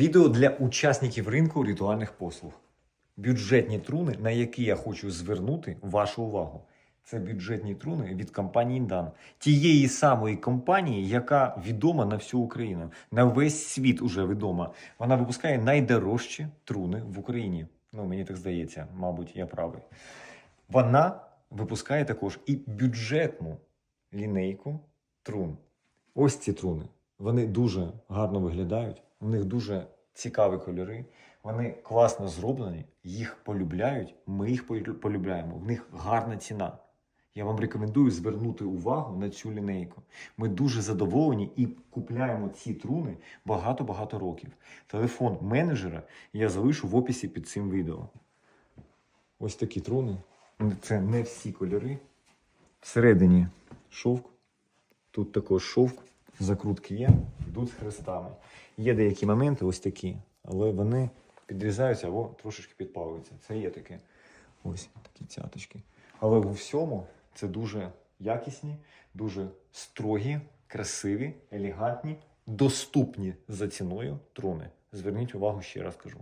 Відео для учасників ринку ритуальних послуг. Бюджетні труни, на які я хочу звернути вашу увагу. Це бюджетні труни від компанії Індан, тієї самої компанії, яка відома на всю Україну, на весь світ уже відома. Вона випускає найдорожчі труни в Україні. Ну, мені так здається, мабуть, я правий. Вона випускає також і бюджетну лінейку трун. Ось ці труни. Вони дуже гарно виглядають, у них дуже цікаві кольори, вони класно зроблені, їх полюбляють, ми їх полюбляємо. В них гарна ціна. Я вам рекомендую звернути увагу на цю лінейку. Ми дуже задоволені і купляємо ці труни багато-багато років. Телефон менеджера я залишу в описі під цим відео. Ось такі труни. Це не всі кольори. Всередині шовк. Тут також шовк, закрутки є, йдуть з хрестами. Є деякі моменти ось такі, але вони підрізаються або трошечки підпалюються. Це є таке. Ось такі цяточки. Але у всьому це дуже якісні, дуже строгі, красиві, елегантні, доступні за ціною труни. Зверніть увагу, ще раз кажу.